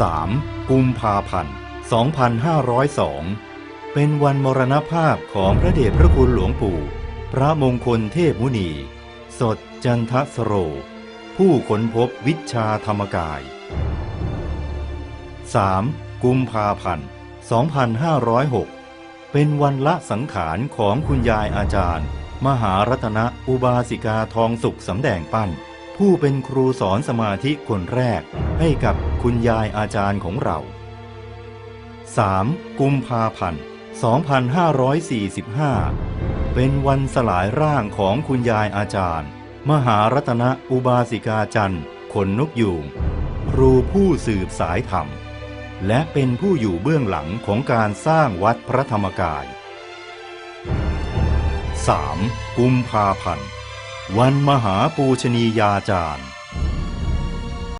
3. กุมภาพันธ์ 2502 เป็นวันมรณภาพของพระเดชพระคุณหลวงปู่ พระมงคลเทพมุนี สดจันทสโร ผู้ค้นพบวิชาธรรมกาย 3. กุมภาพันธ์ 2506 เป็นวันละสังขารของคุณยายอาจารย์ มหารัตนอุบาสิกาทองสุขสำแดงปั้น ผู้เป็นครูสอนสมาธิคนแรกให้กับคุณยายอาจารย์ของเรา 3. กุมภาพันธ์ 2545 เป็นวันสลายร่างของคุณยายอาจารย์ มหารัตนอุบาสิกาจันทร์ขนนกยูงครูผู้สืบสายธรรม และเป็นผู้อยู่เบื้องหลังของการสร้างวัดพระธรรมกาย 3. กุมภาพันธ์ วันมหาปูชนียาจารย์